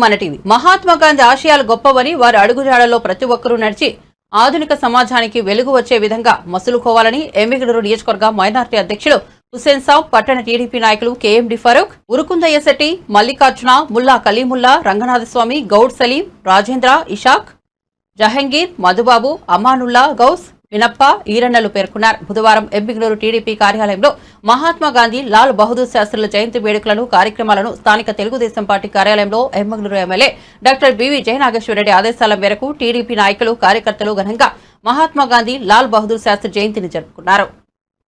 మన టీవీ మహాత్మా గాంధీ ఆశయాలు గొప్పవని వారి అడుగుజాడల్లో ప్రతి ఒక్కరూ నడిచి ఆధునిక సమాజానికి వెలుగు వచ్చే విధంగా మసులుకోవాలని ఎమ్మిగడూరు నియోజకవర్గ మైనార్టీ అధ్యక్షులు హుసేన్ సాబ్ పట్టణ టీడీపీ నాయకులు K M D Farooq Urukundayya Shetty Mallikarjuna Mulla Kalimulla Ranganathaswamy Goud Salim Rajendra Ishaq Jahangir Madhubabu Amanulla Ghouse Vinappa ఈరన్నలు పేర్కొన్నారు. బుధవారం ఎంబిగ్నూరు టీడీపీ కార్యాలయంలో మహాత్మా గాంధీ లాల్ బహదూర్ శాస్త్రుల జయంతి వేడుకలను కార్యక్రమాలను స్థానిక తెలుగుదేశం పార్టీ కార్యాలయంలో Emmiganur MLA doctor BV Jayanageswara Reddy ఆదేశాల మేరకు టీడీపీ నాయకులు కార్యకర్తలు ఘనంగా మహాత్మా గాంధీ లాల్ బహదూర్ శాస్త్రి జయంతిని జరుపుకున్నారు.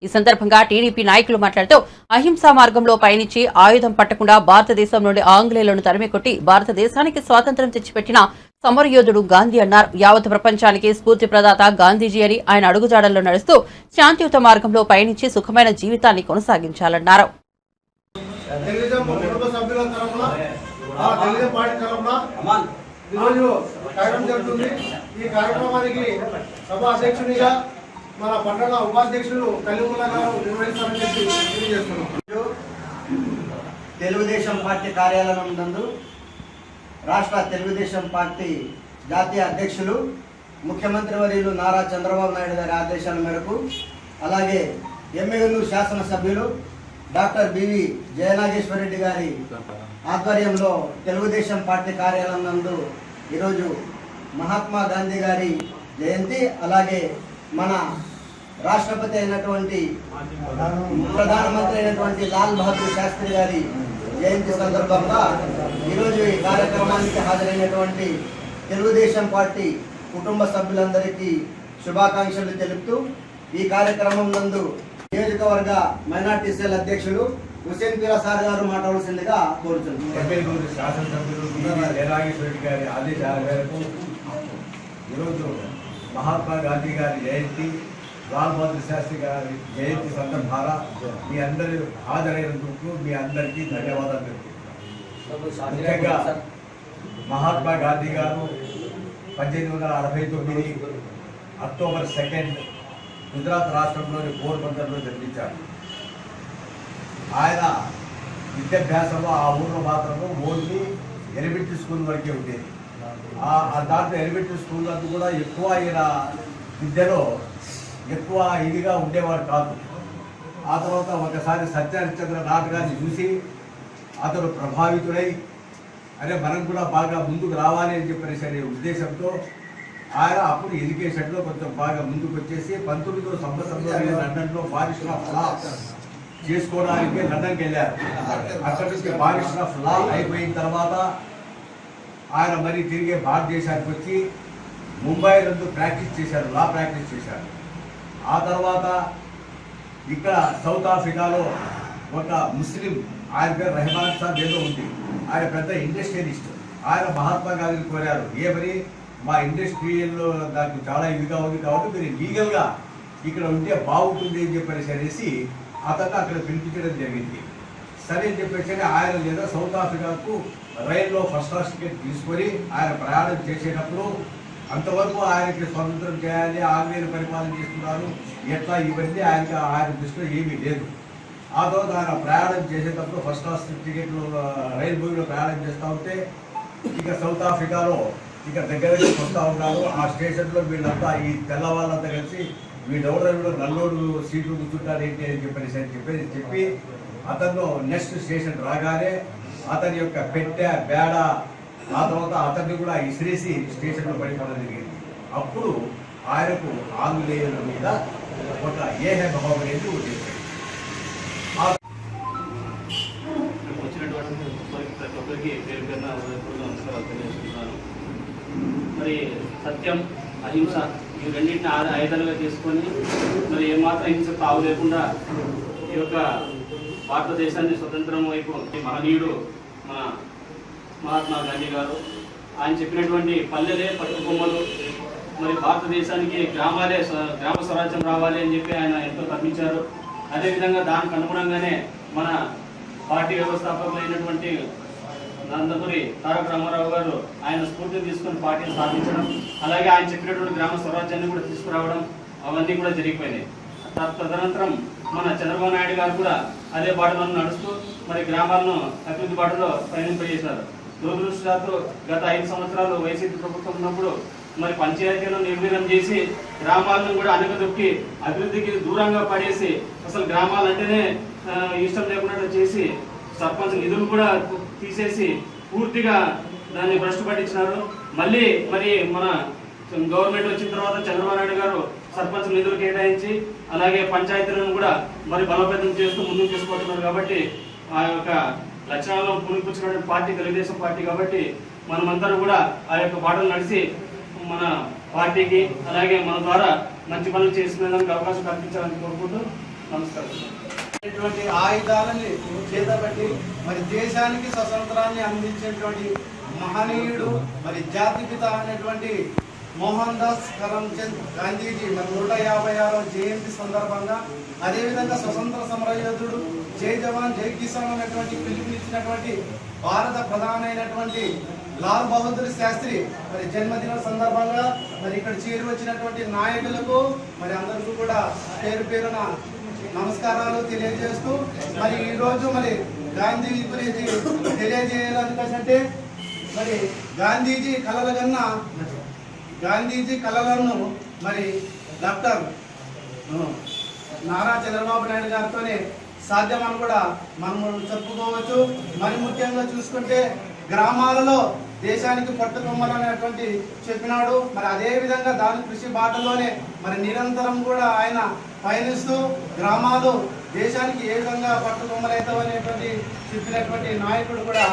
ఈ సందర్భంగా టీడీపీ నాయకులు మాట్లాడుతూ అహింసా మార్గంలో పయనించి ఆయుధం పట్టకుండా భారతదేశం నుండి ఆంగ్లేయులను తరిమికొట్టి భారతదేశానికి స్వాతంత్ర్యం తెచ్చిపెట్టిన సమరయోధుడు గాంధీ అన్నారు. యావత్ ప్రపంచానికి స్ఫూర్తి ప్రదాత గాంధీజీ అని ఆయన అడుగుజాడల్లో నడుస్తూ శాంతియుత మార్గంలో పయనించి సుఖమైన జీవితాన్ని కొనసాగించాలన్నారు. ఈ కార్యక్రమానికి సభ అధ్యక్షునిగా మన పట్టణ ఉపాధ్యక్షులు కలిముల గారు నిర్వహిస్తారని చెప్పి తెలియజేస్తున్నాం. తెలుగుదేశం పార్టీ కార్యాలయం నందు రాష్ట్ర తెలుగుదేశం పార్టీ జాతీయ అధ్యక్షులు ముఖ్యమంత్రి వర్యులు నారా చంద్రబాబు నాయుడు గారి ఆదేశాల మేరకు అలాగే ఎమ్మెల్యేలు శాసనసభ్యులు డాక్టర్ బివి జయనాగేశ్వరరెడ్డి గారి ఆధ్వర్యంలో తెలుగుదేశం పార్టీ కార్యాలయం నందు ఈరోజు మహాత్మా గాంధీ గారి జయంతి అలాగే మన రాష్ట్రపతి అయినటువంటి ప్రధానమంత్రి అయినటువంటి లాల్ బహదూర్ శాస్త్రి గారి జయంతి సందర్భంగా ఈరోజు ఈ కార్యక్రమానికి హాజరైనటువంటి తెలుగుదేశం పార్టీ కుటుంబ సభ్యులందరికీ శుభాకాంక్షలు తెలుపుతూ ఈ కార్యక్రమం నందు నియోజకవర్గ మైనార్టీ సెల్ అధ్యక్షుడు హుసేన్ పీరా సార్ గారు మాట్లాడాల్సిందిగా కోరుతున్నాను శాసనసభ్యులు గారి ఆదేశాల మేరకు ఈరోజు మహాత్మా గాంధీ గారి జయంతి లాల్ బహదూర్ శాస్త్రి గారి జయంతి సందర్భాల మీ అందరి హాజరైనందుకు మీ అందరికీ ధన్యవాదాలు తెలుపుతున్నాను ముఖ్యంగా మహాత్మా గాంధీ గారు పద్దెనిమిది వందల అరవై తొమ్మిది అక్టోబర్ సెకండ్ గుజరాత్ రాష్ట్రంలోని పోర్బందర్లో జన్మించారు. ఆయన విద్యాభ్యాసంలో ఆ ఊర్లో మాత్రము ఓన్లీ ఎలిమెంటరీ స్కూల్ వరకే ఉండేది. ఆ దాంట్లో ఎలిమెంటరీ స్కూల్ అందు కూడా ఎక్కువ ఆయన విద్యలో ఎక్కువ ఇదిగా ఉండేవాడు కాదు. ఆ తర్వాత ఒకసారి సత్యహరిశ్చంద్ర నాటకాన్ని చూసి అతను ప్రభావితుడై అరే మనం కూడా బాగా ముందుకు రావాలి అని చెప్పేసి అనే ఉద్దేశంతో ఆయన అప్పుడు ఎడ్యుకేషన్లో కొంచెం బాగా ముందుకు వచ్చేసి పంతొమ్మిదో సంవత్సరంలో లండన్లో బారిస్టర్ ఆఫ్ లా చేసుకోవడానికి లండన్కి వెళ్ళారు. అక్కడి నుంచి బారిస్టర్ ఆఫ్ లా అయిపోయిన తర్వాత ఆయన మరి తిరిగి భారతదేశానికి వచ్చి ముంబై నందు ప్రాక్టీస్ చేశారు లా ప్రాక్టీస్ చేశారు. ఆ తర్వాత ఇక్కడ సౌత్ ఆఫ్రికాలో ఒక ముస్లిం ఆయన పేరు రెహమాన్ సాబ్ ఏదో ఉంది. ఆయన పెద్ద ఇండస్ట్రియలిస్ట్. ఆయన మహాత్మా గాంధీని కోరారు. ఏమని మా ఇండస్ట్రియల్లో నాకు చాలా ఇదిగా ఉంది కాబట్టి మీరు లీగల్గా ఇక్కడ ఉంటే బాగుంటుంది అని చెప్పేసి అనేసి అతను అక్కడ పిలిపించడం జరిగింది. సరే అని చెప్పేసి ఆయన లేదా సౌత్ ఆఫ్రికాకు రైల్లో ఫస్ట్ క్లాస్ టికెట్ తీసుకొని ఆయన ప్రయాణం చేసేటప్పుడు అంతవరకు ఆయనకి స్వతంత్రం చేయాలి ఆంగ్లేయులు పరిపాలన చేస్తున్నారు. ఎట్లా ఇవన్నీ ఆయనకి ఆయన దృష్టిలో ఏమీ లేదు. ఆ తర్వాత ఆయన ప్రయాణం చేసేటప్పుడు ఫస్ట్ క్లాస్ టికెట్లు ఆ, రైలు భూమిలో ప్రయాణం చేస్తూ ఉంటే ఇక సౌత్ ఆఫ్రికాలో ఇక దగ్గరకి వస్తూ ఉన్నారు ఆ స్టేషన్లో వీళ్ళంతా ఈ తెల్లవాళ్ళంతా కలిసి వీడెవడో వీడు నల్లోడు సీట్లు కూర్చుంటారు ఏంటి అని చెప్పేసి అని చెప్పేసి చెప్పి అతను నెక్స్ట్ స్టేషన్ రాగానే అతని యొక్క పెట్టె బేడ ఆ తర్వాత అతన్ని కూడా ఇసిరేసి స్టేషన్లో పడిపోవడం జరిగింది. అప్పుడు ఆయనకు ఆంగ్లేయుల మీద ఒక ఏ భావం అనేది ఉండేది వచ్చినటువంటి ప్రతి ఒక్కరికి పేరు పేరున నమస్కారాలు తెలియజేస్తున్నాను. మరి సత్యం అహింస ఈ రెండింటిని ఆ ఆయుధాలుగా తీసుకొని మరి ఏమాత్రం హింస తావు లేకుండా ఈ యొక్క భారతదేశాన్ని స్వతంత్రం వైపు మహనీయుడు మన మహాత్మా గాంధీ గారు. ఆయన చెప్పినటువంటి పల్లెలే పట్టుకొమ్మలు మరి భారతదేశానికి గ్రామాలే స్వ- గ్రామ స్వరాజ్యం రావాలి అని చెప్పి ఆయన ఎంతో కర్మించారు అదేవిధంగా దానికి అనుగుణంగానే మన పార్టీ వ్యవస్థాపకులైనటువంటి నందమూరి తారక రామారావు గారు ఆయన స్ఫూర్తిని తీసుకొని పార్టీని స్థాపించడం అలాగే ఆయన చెప్పినటువంటి గ్రామ స్వరాజ్యాన్ని కూడా తీసుకురావడం అవన్నీ కూడా జరిగిపోయినాయి. త- తదనంతరం మన చంద్రబాబు నాయుడు గారు కూడా అదే బాటలో నడుస్తూ మరి గ్రామాలను అభివృద్ధి బాటలో పయనింపజేశారు దురదృష్టాలతో గత ఐదు సంవత్సరాలు వైసీపీ ప్రభుత్వం ఉన్నప్పుడు మరి పంచాయతీలను నిర్వీర్యం చేసి గ్రామాలను కూడా అనగదొక్కి అభివృద్ధికి దూరంగా పడేసి అసలు గ్రామాలంటేనే ఇష్టం లేకుండా చేసి సర్పంచ్ నిధులు కూడా తీసేసి పూర్తిగా దాన్ని భ్రష్టు పట్టించినారు. మళ్ళీ మరి మన గవర్నమెంట్ వచ్చిన తర్వాత చంద్రబాబు నాయుడు గారు సర్పంచ్ నిధులు కేటాయించి అలాగే పంచాయతీలను కూడా మరి బలోపేతం చేస్తూ ముందుకు తీసుకుపోతున్నారు కాబట్టి ఆ యొక్క లక్షణాలను పునిపుచ్చుకున్న పార్టీ తెలుగుదేశం పార్టీ కాబట్టి మనమందరం కూడా ఆ యొక్క బాటలు నడిచి మన పార్టీకి అలాగే మన ద్వారా మంచి పనులు చేసుకునేందుకు అవకాశం కల్పించాలని కోరుకుంటూ నమస్కారం. ఇటువంటి ఆయుధాలని చేతబట్టి మరి దేశానికి స్వతంత్రాన్ని అందించేటువంటి మహనీయుడు మరి జాతిపిత అనేటువంటి మోహన్ దాస్ కరంచంద్ గాంధీజీ మరి నూట యాభై ఆరో జయంతి సందర్భంగా అదేవిధంగా స్వతంత్ర సమరయోధుడు జై జవాన్ జై కిసాన్ అనేటువంటి పిలుపునిచ్చినటువంటి భారత ప్రధానమైనటువంటి లాల్ బహదూర్ శాస్త్రి మరి జన్మదిన సందర్భంగా మరి ఇక్కడ చేరి వచ్చినటువంటి నాయకులకు మరి అందరికీ కూడా పేరు పేరున నమస్కారాలు తెలియజేస్తూ మరి ఈరోజు మరి గాంధీ గురించి తెలియజేయాలనుకుంటే మరి గాంధీజీ కలల కన్నా గాంధీజీ కలలను మరి డాక్టర్ నారా చంద్రబాబు నాయుడు గారితోనే సాధ్యమని కూడా మనము చెప్పుకోవచ్చు. మరి ముఖ్యంగా చూసుకుంటే గ్రామాలలో దేశానికి పట్టుకొమ్మలనేటువంటి చెప్పినాడు. మరి అదేవిధంగా దాని కృషి బాటలోనే మరి నిరంతరం కూడా ఆయన పయనిస్తూ గ్రామాలు దేశానికి ఏ విధంగా పట్టుకొమ్మలవుతావు అనేటువంటి చెప్పినటువంటి నాయకుడు కూడా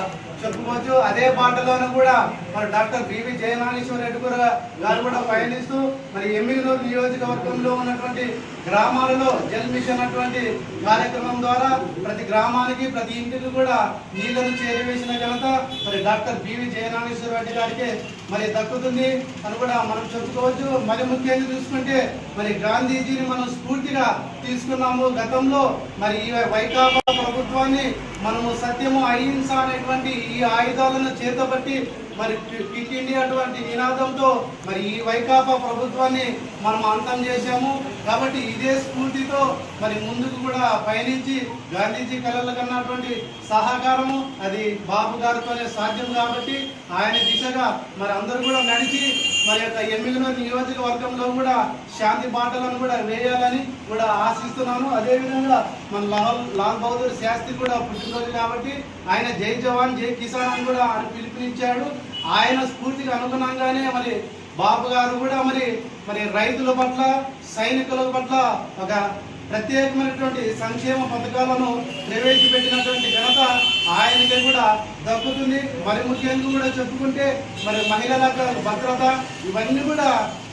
చెప్పుకోవచ్చు అదే పాటలోనూ కూడా మరి డాక్టర్ బివి జయనాగేశ్వర రెడ్డి కూడా గారు కూడా పయనిస్తూ మరి ఎమ్మిగనూరు నియోజకవర్గంలో ఉన్నటువంటి గ్రామాలలో జల్ మిషన్ అటువంటి కార్యక్రమం ద్వారా ప్రతి గ్రామానికి ప్రతి ఇంటికి కూడా నీళ్ళను చేరవేసిన ఘనత మరి డాక్టర్ బివి జయనాగేశ్వర రెడ్డి గారికి మరి దక్కుతుంది. అని కూడా మనం చెప్పుకోవచ్చు. మరి ముఖ్యంగా చూసుకుంటే మరి గాంధీజీని మనం స్ఫూర్తిగా తీసుకున్నాము. గతంలో మరి ఈ వైకాపా ప్రభుత్వాన్ని మనము సత్యము అహింస అనేటువంటి ఈ ఆయుధాలను చేతబట్టి మరి కిట్ ఇండియా అటువంటి నినాదంతో మరి ఈ వైకాపా ప్రభుత్వాన్ని మనం అంతం చేశాము. కాబట్టి ఇదే స్ఫూర్తితో మరి ముందుకు కూడా పయనించి గాంధీజీ కళలు కన్నటువంటి సహకారము అది బాబు గారితోనే సాధ్యం కాబట్టి ఆయన దిశగా మరి అందరూ కూడా నడిచి మరి యొక్క ఎమ్మెల్యే నియోజకవర్గంలో కూడా శాంతి బాటలను కూడా వేయాలని కూడా ఆశిస్తున్నాను. అదేవిధంగా మన లాల్ లాల్ బహదూర్ శాస్త్రి కూడా పుట్టినరోజు కాబట్టి ఆయన జై జవాన్ జై కిసాన్ అని కూడా ఆయన పిలుపునిచ్చాడు. ఆయన స్ఫూర్తికి అనుగుణంగానే మరి బాబు గారు కూడా మరి మరి రైతుల పట్ల సైనికుల పట్ల ఒక ప్రత్యేకమైనటువంటి సంక్షేమ పథకాలను ప్రవేశపెట్టినటువంటి ఘనత ఆయనకి కూడా దక్కుతుంది. మరి ముఖ్యంగా కూడా చెప్పుకుంటే మరి మహిళలకు భద్రత ఇవన్నీ కూడా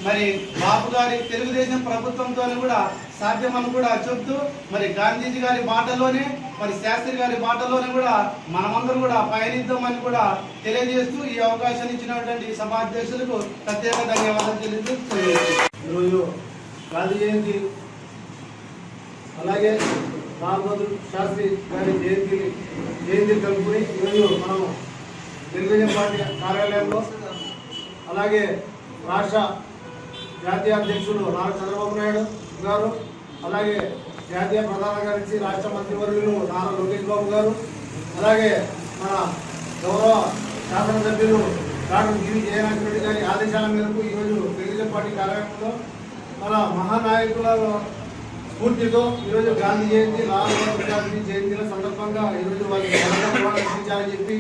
మరి బాబు గారి తెలుగుదేశం ప్రభుత్వంతో కూడా సాధ్యమని కూడా చెబుతూ మరి గాంధీజీ గారి బాటలోనే మరి శాస్త్రి గారి బాటలోనే కూడా మనమందరం కూడా పయనిద్దామని కూడా తెలియజేస్తూ ఈ అవకాశాన్ని ఇచ్చినటువంటి సభాధ్యక్షులకు ప్రత్యేక ధన్యవాదాలు తెలియజేస్తూ. ఈరోజు గాంధీ జయంతి అలాగే లాల్ బహదూర్ శాస్త్రి గారి జయంతిని జయంతిని కలుపుకుని ఈరోజు మనం తెలుగుదేశం పార్టీ కార్యాలయంలో అలాగే రాష్ట్ర జాతీయ అధ్యక్షులు నారా చంద్రబాబు నాయుడు గారు అలాగే జాతీయ ప్రధాన కార్యదర్శి రాష్ట్ర మంత్రివర్యులు నారా లోకేష్ బాబు గారు అలాగే మన గౌరవ శాసనసభ్యులు డాక్టర్ గిరి జయనాథ్ రెడ్డి గారి ఆదేశాల మేరకు ఈరోజు తెలుగుదేశం పార్టీ కార్యాలయంలో మన మహానాయకుల స్ఫూర్తితో ఈరోజు గాంధీ జయంతి లాల్ బహదూర్ శాస్త్రి జయంతిల సందర్భంగా ఈరోజు వారికి ఘనంగా చెప్పి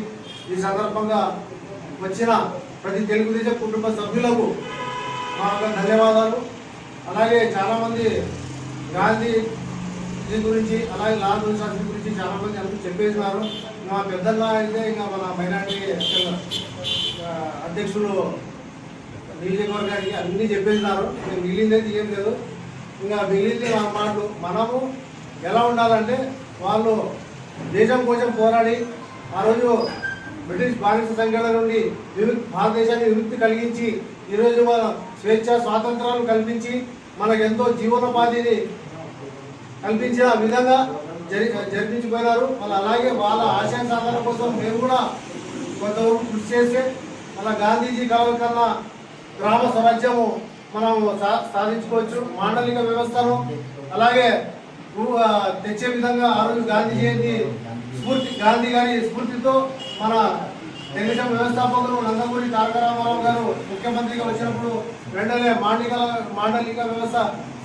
ఈ సందర్భంగా వచ్చిన ప్రతి తెలుగుదేశం కుటుంబ సభ్యులకు మా యొక్క ధన్యవాదాలు. అలాగే చాలామంది గాంధీ గురించి అలాగే లాల్ బహదూర్ శాస్త్రి గురించి చాలామంది అందరూ చెప్పేసినారు. మా పెద్దల్లా అయితే ఇంకా మన మైనార్టీ అధ్యక్షులు నియోజకవర్గానికి అన్నీ చెప్పేసినారు. మిగిలిందైతే ఏం లేదు. ఇంకా మిగిలింది మా మాటలు. మనము ఎలా ఉండాలంటే వాళ్ళు దేశం కోసం పోరాడి ఆ రోజు బ్రిటిష్ బానిస సంఘటన నుండి విముక్తి భారతదేశాన్ని విముక్తి కలిగించి ఈరోజు మన స్వేచ్ఛ స్వాతంత్రాలు కల్పించి మనకు ఎంతో జీవనోపాధిని కల్పించిన విధంగా జరి జరిపించిపోయినారు. వాళ్ళు అలాగే వాళ్ళ ఆశయ సాధన కోసం మేము కూడా కొంతవరకు కృషి చేస్తే మన గాంధీజీ కావాల కన్నా గ్రామ స్వరాజ్యము మనం సా- సాధించుకోవచ్చు. మాండలిక వ్యవస్థను అలాగే తెచ్చే విధంగా ఆ రోజు గాంధీ జయంతి స్ఫూర్తి గాంధీ గారి స్ఫూర్తితో మన తెలుగుదేశం వ్యవస్థాపకులు నందమూరి తారక రామారావు గారు ముఖ్యమంత్రిగా వచ్చినప్పుడు వెంటనే మాండలిక మాండలిక వ్యవస్థ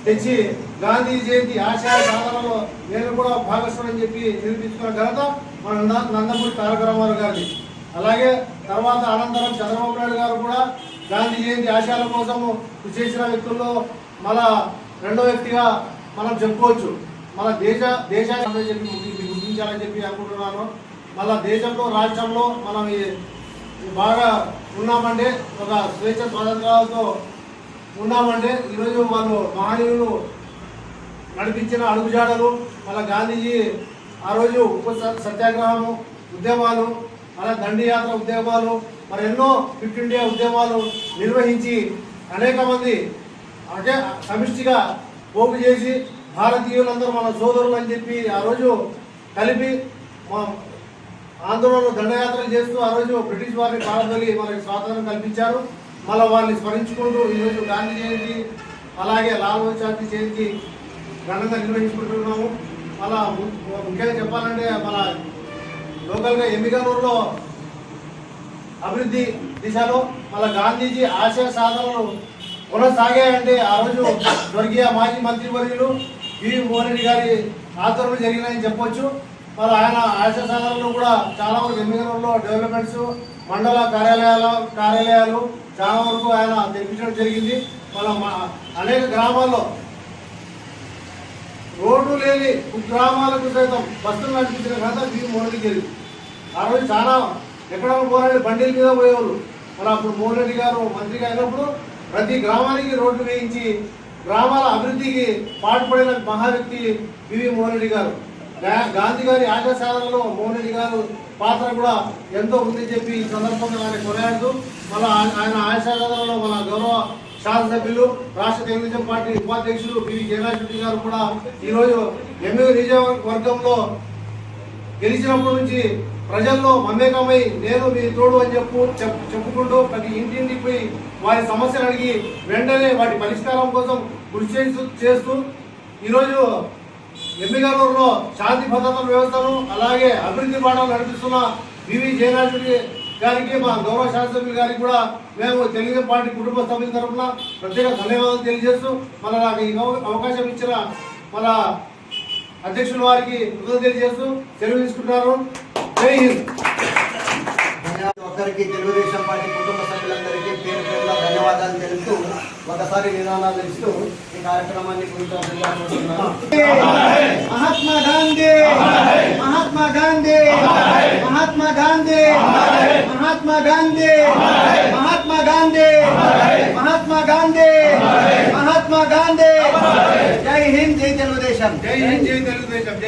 తెచ్చి గాంధీ జయంతి ఆశయ సాధనలో నేను కూడా భాగస్వామి చెప్పి నిరూపించుకున్న ఘనత మన నందమూరి తారక రామారావు గారిది. అలాగే తర్వాత అనంతరం చంద్రబాబు నాయుడు గారు కూడా గాంధీ జయంతి ఆశయాల కోసము కృషి చేసిన వ్యక్తుల్లో మన రెండో వ్యక్తిగా మనం చెప్పుకోవచ్చు. మన దేశ దేశాన్ని చెప్పి గుర్తించాలని చెప్పి అనుకుంటున్నాను. మళ్ళా దేశంలో రాష్ట్రంలో మనం బాగా ఉన్నామంటే ఒక స్వేచ్ఛ స్వాతంత్రాలతో ఉన్నామంటే ఈరోజు వాళ్ళు మహనీయులు నడిపించిన అడుగుజాడలు మళ్ళీ గాంధీజీ ఆ రోజు ఉప సత్యాగ్రహము ఉద్యమాలు మళ్ళా దండి యాత్ర ఉద్యమాలు మరి ఎన్నో ఫిట్ ఇండియా ఉద్యమాలు నిర్వహించి అనేక మంది అంటే సమిష్టిగా పోగు చేసి భారతీయులందరూ మన సోదరులు అని చెప్పి ఆ రోజు కలిపి మా ఆందోళనలు దండయాత్రలు చేస్తూ ఆ రోజు బ్రిటిష్ వారిని కాలదొలి మనకి స్వాతంత్రం కల్పించారు. మళ్ళీ వాళ్ళని స్మరించుకుంటూ ఈరోజు గాంధీ జయంతి అలాగే లాల్ శాస్త్రి జయంతి ఘనంగా నిర్వహించుకుంటున్నాము. మళ్ళా ముఖ్యంగా చెప్పాలంటే మన లోకల్గా ఎమ్మిగనూరులో అభివృద్ధి దిశలో మళ్ళీ గాంధీజీ ఆశయ సాధనలు కొనసాగాయంటే ఆ రోజు స్వర్గీయ మాజీ మంత్రివర్యులు వర్యులు మోహన్ గారి ఆధ్వర్యంలో జరిగినాయని చెప్పొచ్చు. మరి ఆయన ఆశయ సాధనలు కూడా చాలా వరకు ఎమ్మిగనూరులో డెవలప్మెంట్స్ మండల కార్యాలయాల కార్యాలయాలు చాలా వరకు ఆయన తెప్పించడం జరిగింది. మన అనేక గ్రామాల్లో రోడ్డు లేని గ్రామాలకు సైతం బస్సులు నడిపించిన ఘనత పివి మోహన్ గారి ఆ రోజు చాలా ఎక్కడ పోరాడి బండిల మీద పోయేవాళ్ళు. మరి అప్పుడు మోహన్ రెడ్డి గారు మంత్రిగా అయినప్పుడు ప్రతి గ్రామానికి రోడ్లు వేయించి గ్రామాల అభివృద్ధికి పాటుపడిన మహా వ్యక్తి వివి మోహన్ రెడ్డి గారు గాంధీ గారి ఆశయ సాధనలో మోహన్ రెడ్డి గారు పాత్ర కూడా ఎంతో ఉందని చెప్పి ఈ సందర్భంగా ఆయన కొనియాడుతూ మన ఆయన ఆశయ సాధనలో మన గౌరవ శాసనసభ్యులు రాష్ట్ర తెలుగుదేశం పార్టీ ఉపాధ్యక్షులు పివి జయరాజ్ రెడ్డి గారు కూడా ఈరోజు ఎమ్మెల్యే నియోజకవర్గంలో గెలిచినప్పటి నుంచి ప్రజల్లో మమేకమై నేను మీ తోడు అని చెప్పు చెప్- చెప్పుకుంటూ ప్రతి ఇంటింటికి పోయి వారి సమస్యలు అడిగి వెంటనే వాటి పరిష్కారం కోసం కృషి చేస్తూ చేస్తూ ఈరోజు ఎమ్మిగలూరులో శాంతి భద్రతల వ్యవస్థను అలాగే అభివృద్ధి బాటలు నడిపిస్తున్న వివి జయరాజుడి గారికి మా గౌరవ శాసనసభ్యులు గారికి కూడా మేము తెలుగుదేశం పార్టీ కుటుంబ సభ్యుల తరఫున ప్రత్యేక ధన్యవాదాలు తెలియజేస్తూ మన నాకు ఈ అవ- అవకాశం ఇచ్చిన మన అధ్యక్షుల వారికి కృతజ్ఞతలు తెలియజేస్తూ సెలవు తీసుకుంటున్నారు జై హింద్. ఒక్కరికి తెలుగుదేశం పార్టీ కుటుంబ సభ్యులందరికీ పేరు పేరున ధన్యవాదాలు తెలుపుతూ ఒకసారి నినాదాలు ఇస్తూ ఈ కార్యక్రమాన్ని పూర్తవుతున్నాను మహాత్మా గాంధీ! మహాత్మా గాంధీ! మహాత్మా గాంధీ! మహాత్మా గాంధీ! మహాత్మా గాంధీ! మహాత్మా గాంధీ! మహాత్మా గాంధీ! జై హింద్ జై తెలుగుదేశం! జై హింద్ జై తెలుగుదేశం! జై